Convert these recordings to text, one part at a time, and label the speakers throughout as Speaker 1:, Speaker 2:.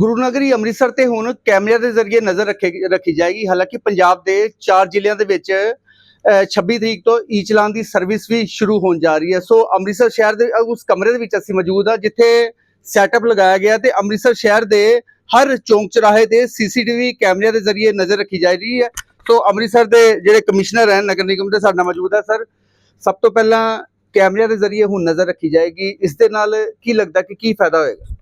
Speaker 1: ਗੁਰੂ ਨਗਰੀ ਅੰਮ੍ਰਿਤਸਰ ਤੇ ਹੁਣ ਕੈਮਰਿਆਂ ਦੇ ਜ਼ਰੀਏ ਨਜ਼ਰ ਰੱਖੇ ਰੱਖੀ ਜਾਏਗੀ। ਹਾਲਾਂਕਿ ਪੰਜਾਬ ਦੇ ਚਾਰ ਜ਼ਿਲ੍ਹਿਆਂ ਦੇ ਵਿੱਚ ਅਹ, 26 ਤਰੀਕ ਤੋਂ ਈ ਚਲਾਨ ਦੀ ਸਰਵਿਸ ਵੀ ਸ਼ੁਰੂ ਹੋਣ ਜਾ ਰਹੀ ਹੈ। ਸੋ ਅੰਮ੍ਰਿਤਸਰ ਸ਼ਹਿਰ ਦੇ ਉਸ ਕਮਰੇ ਦੇ ਵਿੱਚ ਅਸੀਂ ਮੌਜੂਦ ਆ ਜਿੱਥੇ ਸੈਟਅਪ ਲਗਾਇਆ ਗਿਆ ਤੇ ਅੰਮ੍ਰਿਤਸਰ ਸ਼ਹਿਰ ਦੇ ਹਰ ਚੌਂਕ ਚੌਰਾਹੇ ਤੇ ਸੀਸੀਟੀਵੀ ਕੈਮਰਿਆਂ ਦੇ ਜ਼ਰੀਏ ਨਜ਼ਰ ਰੱਖੀ ਜਾ ਰਹੀ ਹੈ। ਸੋ ਅੰਮ੍ਰਿਤਸਰ ਦੇ ਜਿਹੜੇ ਕਮਿਸ਼ਨਰ ਹਨ ਨਗਰ ਨਿਗਮ ਦੇ ਸਾਡੇ ਨਾਲ ਮੌਜੂਦ ਹੈ ਸਰ। ਸਭ ਤੋਂ ਪਹਿਲਾਂ ਕੈਮਰਿਆਂ ਦੇ ਜ਼ਰੀਏ ਹੁਣ ਨਜ਼ਰ ਰੱਖੀ ਜਾਏਗੀ। ਇਸ ਦੇ ਨਾਲ ਕੀ ਲੱਗਦਾ ਕਿ ਕੀ ਫਾਇਦਾ ਹੋਏਗਾ?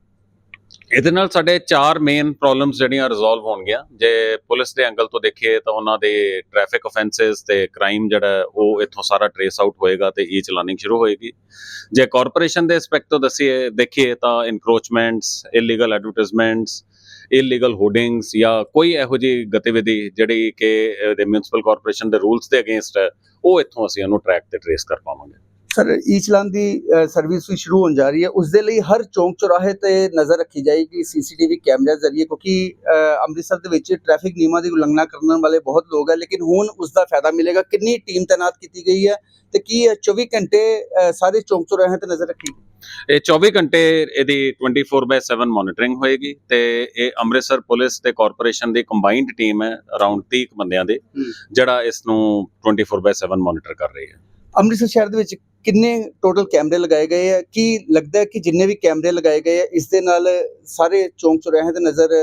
Speaker 2: ਇਹਦੇ ਨਾਲ ਸਾਡੇ ਚਾਰ ਮੇਨ ਪ੍ਰੋਬਲਮਸ ਜਿਹੜੀਆਂ ਰਿਜ਼ੋਲਵ ਹੋਣਗੀਆਂ। ਜੇ ਪੁਲਿਸ ਦੇ ਐਂਗਲ ਤੋਂ ਦੇਖੀਏ ਤਾਂ ਉਹਨਾਂ ਦੇ ਟ੍ਰੈਫਿਕ ਅਫੈਂਸਸ ਤੇ ਕ੍ਰਾਈਮ ਜਿਹੜਾ ਉਹ ਇੱਥੋਂ ਸਾਰਾ ਟਰੇਸ ਆਊਟ ਹੋਏਗਾ ਤੇ ਈ ਚਲਾਨਿੰਗ ਸ਼ੁਰੂ ਹੋਏਗੀ। ਜੇ ਕਾਰਪੋਰੇਸ਼ਨ ਦੇ ਐਸਪੈਕਟ ਤੋਂ ਦਸੀਏ, ਦੇਖੀਏ ਤਾਂ encroachments illegal advertisements illegal hoardings ਜਾਂ ਕੋਈ ਇਹੋ ਜਿਹੀ ਗਤੀਵਿਧੀ ਜਿਹੜੀ ਕਿ ਦੇ ਮਿਊਨਿਸਪਲ ਕਾਰਪੋਰੇਸ਼ਨ ਦੇ ਰੂਲਸ ਦੇ ਅਗੇਂਸਟ ਹੈ, ਉਹ ਇੱਥੋਂ ਅਸੀਂ ਉਹਨੂੰ ਟਰੈਕ ਤੇ ਟਰੇਸ ਕਰ ਪਾਵਾਂਗੇ।
Speaker 1: ਸਰ ਈ ਚਲਾਨ ਦੀ ਸਰਵਿਸ ਵੀ ਸ਼ੁਰੂ ਹੋਣ ਜਾ ਰਹੀ ਹੈ। ਉਸ ਦੇ ਲਈ ਹਰ ਚੌਂਕ ਚੌਰਾਹੇ ਤੇ ਨਜ਼ਰ ਰੱਖੀ ਜਾਏਗੀ ਸੀਸੀਟੀਵੀ ਕੈਮਰੇ ਜ਼ਰੀਏ ਕਿਉਂਕਿ ਅੰਮ੍ਰਿਤਸਰ ਦੇ ਵਿੱਚ ਟ੍ਰੈਫਿਕ ਨਿਯਮਾਂ ਦੀ ਉਲੰਘਣਾ ਕਰਨ ਵਾਲੇ ਬਹੁਤ ਲੋਕ ਹੈ ਲੇਕਿਨ ਹੁਣ ਉਸ ਦਾ ਫਾਇਦਾ ਮਿਲੇਗਾ। ਕਿੰਨੀ ਟੀਮ ਤਾਇਨਾਤ ਕੀਤੀ ਗਈ ਹੈ ਤੇ ਕੀ ਇਹ 24 ਘੰਟੇ ਸਾਰੇ ਚੌਂਕ ਚੌਰਾਹੇ ਤੇ ਨਜ਼ਰ ਰੱਖੀ
Speaker 2: ਇਹ 24 ਘੰਟੇ ਇਹਦੀ 24/7 ਮੋਨੀਟਰਿੰਗ ਹੋਏਗੀ ਤੇ ਇਹ ਅੰਮ੍ਰਿਤਸਰ ਪੁਲਿਸ ਤੇ ਕਾਰਪੋਰੇਸ਼ਨ ਦੀ ਕੰਬਾਈਨਡ ਟੀਮ ਹੈ ਅਰਾਊਂਡ 30 ਕੁ ਬੰਦਿਆਂ ਦੇ। ਜਿਹੜਾ ਇਸ ਨੂੰ 24/7 ਮੋਨੀਟਰ ਕਰ ਰਹੀ ਹੈ।
Speaker 1: ਅੰਮ੍ਰਿਤਸਰ ਸ਼ਹਿਰ ਦੇ ਵਿੱਚ ਕਿੰਨੇ ਟੋਟਲ ਕੈਮਰੇ ਲਗਾਏ ਗਏ ਹੈ ਕੀ ਲੱਗਦਾ ਹੈ ਕਿ ਜਿੰਨੇ ਵੀ ਕੈਮਰੇ ਲਗਾਏ ਗਏ ਹੈ ਇਸ ਦੇ ਨਾਲ ਸਾਰੇ ਚੌਂਕ ਚੌਰਾਹੇ ਤੇ ਨਜ਼ਰ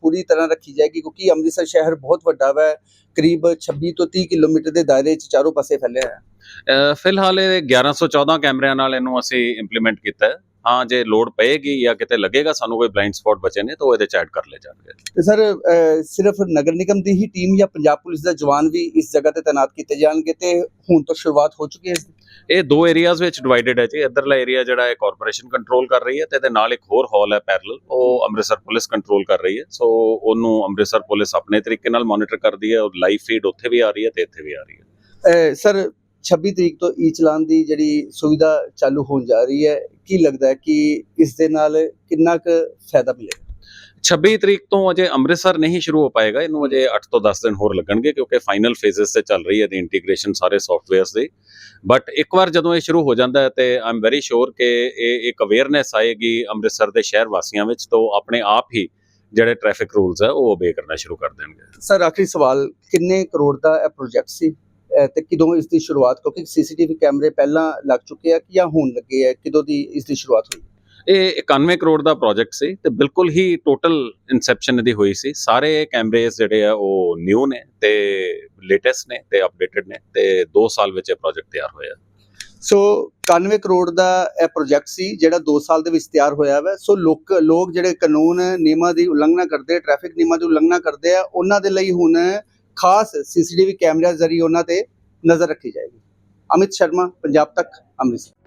Speaker 1: ਪੂਰੀ ਤਰ੍ਹਾਂ ਰੱਖੀ ਜਾਏਗੀ? ਕਿਉਂਕਿ ਅੰਮ੍ਰਿਤਸਰ ਸ਼ਹਿਰ ਬਹੁਤ ਵੱਡਾ ਹੈ ਕਰੀਬ 26 ਤੋਂ 30 ਕਿਲੋਮੀਟਰ ਦੇ ਦਾਇਰੇ 'ਚ ਚਾਰੋਂ ਪਾਸੇ ਫੈਲਿਆ ਹੈ।
Speaker 2: ਫਿਲਹਾਲ ਇਹ 1114 ਕੈਮਰਿਆਂ ਨਾਲ ਇਹਨੂੰ ਅਸੀਂ ਇੰਪਲੀਮੈਂਟ ਕੀਤਾ ਹੈ। ਹਾਂ ਜੇ ਲੋਡ ਪਏਗੀ ਜਾਂ ਕਿਤੇ ਲੱਗੇਗਾ ਸਾਨੂੰ ਕੋਈ ਬਲਾਈਂਡ ਸਪੌਟ ਬਚੇ ਨੇ ਤਾਂ ਉਹ ਇਹਦੇ ਚ ਐਡ ਕਰ ਲਏ ਜਾਣਗੇ।
Speaker 1: ਤੇ ਸਰ ਸਿਰਫ ਨਗਰ ਨਿਗਮ ਦੀ ਹੀ ਟੀਮ ਜਾਂ ਪੰਜਾਬ ਪੁਲਿਸ ਦਾ ਜਵਾਨ ਵੀ ਇਸ ਜਗ੍ਹਾ ਤੇ ਤਾਇਨਾਤ ਕੀਤੇ ਜਾਣਗੇ ਤੇ ਹੁਣ ਤੋਂ ਸ਼ੁਰੂਆਤ ਹੋ ਚੁੱਕੀ ਹੈ
Speaker 2: ਇਹ ਦੋ ਏਰੀਆਜ਼ ਵਿੱਚ ਡਿਵਾਈਡਡ ਹੈ ਜੀ। ਇੱਧਰਲਾ ਏਰੀਆ ਜਿਹੜਾ ਹੈ ਕਾਰਪੋਰੇਸ਼ਨ ਕੰਟਰੋਲ ਕਰ ਰਹੀ ਹੈ ਤੇ ਇਹਦੇ ਨਾਲ ਇੱਕ ਹੋਰ ਹਾਲ ਹੈ ਪੈਰਲਲ ਉਹ ਅੰਮ੍ਰਿਤਸਰ ਪੁਲਿਸ ਕੰਟਰੋਲ ਕਰ ਰਹੀ ਹੈ। ਸੋ ਉਹਨੂੰ ਅੰਮ੍ਰਿਤਸਰ ਪੁਲਿਸ ਆਪਣੇ ਤਰੀਕੇ ਨਾਲ ਮੋਨੀਟਰ ਕਰਦੀ ਹੈ। ਔਰ ਲਾਈਵ ਫੀਡ ਉੱਥੇ ਵੀ ਆ ਰਹੀ ਹੈ ਤੇ ਇੱਥੇ ਵੀ ਆ ਰਹੀ ਹੈ।
Speaker 1: ਸਰ 26 ਤਰੀਕ ਤੋਂ ਈ ਚਲਾਨ ਦੀ ਜਿਹੜੀ ਸੁਵਿਧਾ ਚਾਲੂ ਹੋਣ ਜਾ ਰਹੀ ਹੈ ਕੀ ਲੱਗਦਾ ਹੈ ਕਿ ਇਸ ਦੇ ਨਾਲ ਕਿੰਨਾ ਕੁ ਫਾਇਦਾ ਮਿਲੇਗਾ?
Speaker 2: 26 ਤਰੀਕ ਤੋਂ ਅਜੇ ਅੰਮ੍ਰਿਤਸਰ ਨਹੀਂ ਸ਼ੁਰੂ ਹੋ ਪਾਏਗਾ ਇਹਨੂੰ ਅਜੇ 8 ਤੋਂ 10 ਦਿਨ ਹੋਰ ਲੱਗਣਗੇ ਕਿਉਂਕਿ ਫਾਈਨਲ ਫੇਜ਼ਸ ਤੇ ਚੱਲ ਰਹੀ ਹੈ ਦੀ ਇੰਟੀਗ੍ਰੇਸ਼ਨ ਸਾਰੇ ਸੌਫਟਵੇਅਰਸ ਦੀ। ਬਟ ਇੱਕ ਵਾਰ ਜਦੋਂ ਇਹ ਸ਼ੁਰੂ ਹੋ ਜਾਂਦਾ ਹੈ ਤੇ ਆਮ ਵੈਰੀ ਸ਼ੋਰ ਕਿ ਇਹ ਇੱਕ ਅਵੇਅਰਨੈਸ ਆਏਗੀ ਅੰਮ੍ਰਿਤਸਰ ਦੇ ਸ਼ਹਿਰ ਵਾਸੀਆਂ ਵਿੱਚ ਤੋਂ ਆਪਣੇ ਆਪ ਹੀ ਜਿਹੜੇ ਟ੍ਰੈਫਿਕ ਰੂਲਸ ਹੈ ਉਹ ਓਬੇ ਕਰਨਾ ਸ਼ੁਰੂ ਕਰ ਦੇਣਗੇ।
Speaker 1: ਸਰ ਆਖਰੀ ਸਵਾਲ ਕਿੰਨੇ ਕਰੋੜ ਦਾ ਇਹ ਪ੍ਰੋਜੈਕਟ ਸੀ? ਤੇ ਕਦੋਂ ਇਸ ਦੀ ਸ਼ੁਰੂਆਤ ਕਿਉਂਕਿ ਸੀਸੀਟੀਵੀ ਕੈਮਰੇ ਪਹਿਲਾਂ ਲੱਗ ਚੁੱਕੇ ਆ ਕਿ ਜਾਂ ਹੁਣ ਲੱਗੇ ਆ? ਕਦੋਂ ਦੀ ਇਸ ਦੀ ਸ਼ੁਰੂਆਤ ਹੋਈ?
Speaker 2: ਇਹ 91 ਕਰੋੜ ਦਾ ਪ੍ਰੋਜੈਕਟ ਸੀ ਤੇ ਬਿਲਕੁਲ ਹੀ ਟੋਟਲ ਇਨਸੈਪਸ਼ਨ ਦੀ ਹੋਈ ਸੀ। ਸਾਰੇ ਕੈਮਰੇਜ਼ ਜਿਹੜੇ ਆ ਉਹ ਨਿਊ ਨੇ ਤੇ ਲੇਟੈਸਟ ਨੇ ਤੇ ਅਪਡੇਟਡ ਨੇ ਤੇ 2 ਸਾਲ ਵਿੱਚ ਇਹ ਪ੍ਰੋਜੈਕਟ ਤਿਆਰ ਹੋਇਆ।
Speaker 1: ਸੋ 91 ਕਰੋੜ ਦਾ ਇਹ ਪ੍ਰੋਜੈਕਟ ਸੀ ਜਿਹੜਾ 2 ਸਾਲ ਦੇ ਵਿੱਚ ਤਿਆਰ ਹੋਇਆ ਹੈ ਸੋ ਲੋਕ ਲੋਕ ਜਿਹੜੇ ਕਾਨੂੰਨ ਨਿਯਮਾਂ ਦੀ ਉਲੰਘਣਾ ਕਰਦੇ ਟ੍ਰੈਫਿਕ ਨਿਯਮਾਂ ਦੀ ਉਲੰਘਣਾ ਕਰਦੇ ਆ ਉਹਨਾਂ ਦੇ ਲਈ ਹੁਣ ਖਾਸ ਸੀਸੀਟੀਵੀ ਕੈਮਰਿਆਂ ਜ਼ਰੀਏ ਉਹਨਾਂ ਤੇ ਨਜ਼ਰ ਰੱਖੀ ਜਾਏਗੀ। ਅਮਿਤ ਸ਼ਰਮਾ ਪੰਜਾਬ ਤੱਕ ਅੰਮ੍ਰਿਤਸਰ।